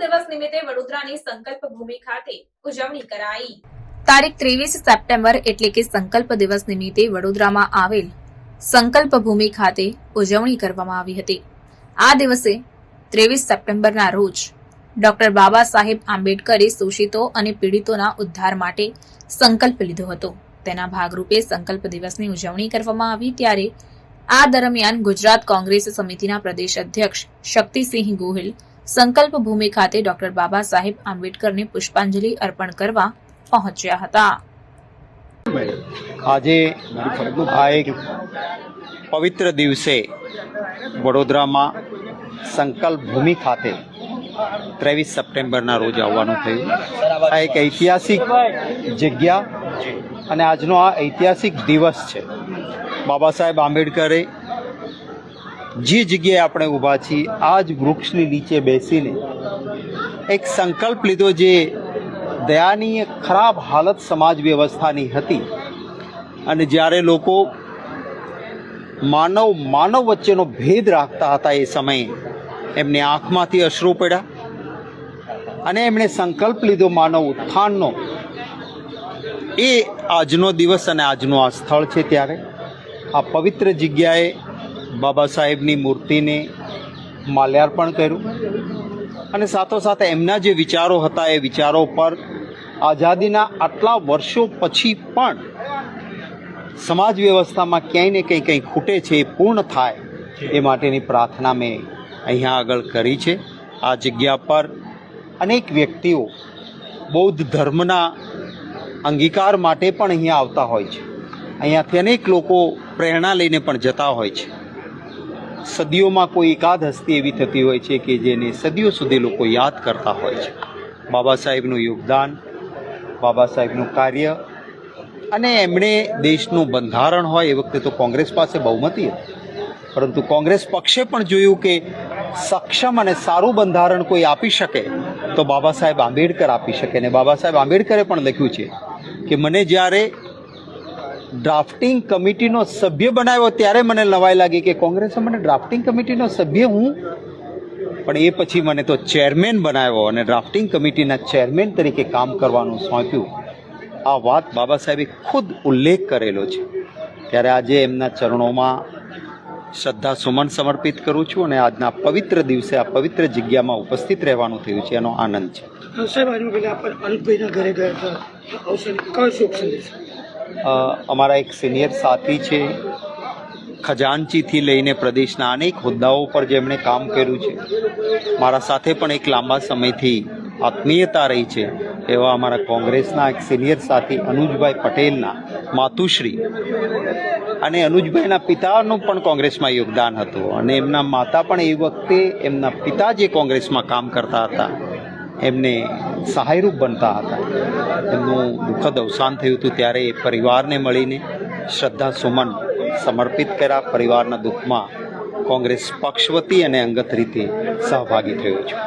દિવસ નિમિત્તે વડોદરાની સંકલ્પ ભૂમિ ખાતે ઉજવણી કરાઈ. તારીખ ત્રેવીસ સપ્ટેમ્બર એટલે કે સંકલ્પ દિવસ નિમિત્તે વડોદરામાં આવેલ સંકલ્પ ભૂમિ ખાતે ઉજવણી કરવામાં આવી હતી. આ દિવસે ત્રેવીસ સપ્ટેમ્બરના રોજ ડોક્ટર બાબા સાહેબ આંબેડકરે શોષિતો અને પીડિતોના ઉદ્ધાર માટે સંકલ્પ લીધો હતો. તેના ભાગરૂપે સંકલ્પ દિવસની ઉજવણી કરવામાં આવી ત્યારે આ દરમિયાન ગુજરાત કોંગ્રેસ સમિતિના પ્રદેશ અધ્યક્ષ શક્તિસિંહ ગોહિલ સંકલ્પ ભૂમિ ખાતે ડોક્ટર બાબા સાહેબ આંબેડકરને પુષ્પાંજલિ અર્પણ કરવા પહોંચ્યા હતા. આજે ભાઈ પવિત્ર દિવસે વડોદરામાં સંકલ્પ ભૂમિ ખાતે ત્રેવીસ સપ્ટેમ્બરના રોજ આવવાનું થયું. આ એક ઐતિહાસિક જગ્યા અને આજનો આ ઐતિહાસિક દિવસ છે. બાબા સાહેબ આંબેડકરે જે જગ્યાએ આપણે ઊભા છીએ આ જ વૃક્ષની નીચે બેસીને એક સંકલ્પ લીધો જે દયાનીય ખરાબ હાલત સમાજ વ્યવસ્થાની હતી. અને જ્યારે લોકો માનવ માનવ વચ્ચેનો ભેદ રાખતા હતા એ સમયે, એમની આંખમાંથી અશ્રુ પડ્યા અને એમણે સંકલ્પ લીધો માનવ ઉત્થાનનો. એ આજનો દિવસ અને આજનું આ સ્થળ છે ત્યારે. આ પવિત્ર જગ્યાએ બાબા સાહેબની મૂર્તિને માલ્યાર્પણ કર્યું. અને સાથોસાથ એમના જે વિચારો હતા, એ વિચારો પર આઝાદીના આટલા વર્ષો પછી પણ સમાજ વ્યવસ્થામાં ક્યાંય ને કંઈ કંઈ ખૂટે છે, એ પૂર્ણ થાય, એ માટેની પ્રાર્થના મેં અહીંયા આગળ કરી છે. આ જગ્યા પર અનેક વ્યક્તિઓ બૌદ્ધ ધર્મના અંગીકાર માટે પણ અહીંયા આવતા હોય છે. અહીંયાથી અનેક લોકો પ્રેરણા લઈને પણ જતા હોય છે. સદીઓમાં કોઈ એકાદ હસ્તી એવી થતી હોય છે કે જેને સદીઓ સુધી લોકો યાદ કરતા હોય છે. બાબા સાહેબનું યોગદાન, બાબા સાહેબનું કાર્ય અને એમણે દેશનું બંધારણ હોય એ વખતે તો કોંગ્રેસ પાસે બહુમતી હતી. પરંતુ કોંગ્રેસ પક્ષે પણ જોયું કે સક્ષમ અને સારું બંધારણ કોઈ આપી શકે તો બાબા સાહેબ આંબેડકર આપી શકે. ને બાબા સાહેબ આંબેડકરે પણ લખ્યું છે કે મને જ્યારે ડ્રાફ્ટિંગ કમિટીનો સભ્ય બનાવ્યો ત્યારે મને નવાઈ લાગી કે કોંગ્રેસે મને ડ્રાફ્ટિંગ કમિટીનો સભ્ય હું? પણ એ પછી મને તો ચેરમેન બનાવ્યો અને ડ્રાફ્ટિંગ કમિટીના ચેરમેન તરીકે કામ કરવાનું સોંપ્યું. આ વાત બાબા સાહેબે ખુદ ઉલ્લેખ કરેલો છે. ત્યારે આજે એમના ચરણોમાં શ્રદ્ધા સુમન સમર્પિત કરું છું અને આજના પવિત્ર દિવસે આ પવિત્ર જગ્યામાં ઉપસ્થિત રહેવાનું થયું છે, એનો આનંદ છે. સાહેબ, આજે પહેલા આપણે અલ્પભાઈના ઘરે ગયા હતા. કયો શુભ સંદેશ? અમારા એક સિનિયર સાથી છે. ખજાનચીથી લઈને પ્રદેશના અનેક હોદ્દાઓ પર જેમણે કામ કર્યું છે. મારા સાથે પણ એક લાંબા સમયથી આત્મીયતા રહી છે એવા અમારા કોંગ્રેસના એક સિનિયર સાથી અનુજભાઈ પટેલના માતુશ્રી અને અનુજભાઈના પિતાનું પણ કોંગ્રેસમાં યોગદાન હતું અને એમના માતા પણ એ વખતે એમના પિતા જે કોંગ્રેસમાં કામ કરતા હતા એમને સહાયરૂપ બનતા હતા. એમનું દુઃખદ અવસાન થયું હતું ત્યારે એ પરિવારને મળીને શ્રદ્ધા સુમન સમર્પિત કર્યા. પરિવારના દુઃખમાં કોંગ્રેસ પક્ષ વતી અને અંગત રીતે સહભાગી થયો છું.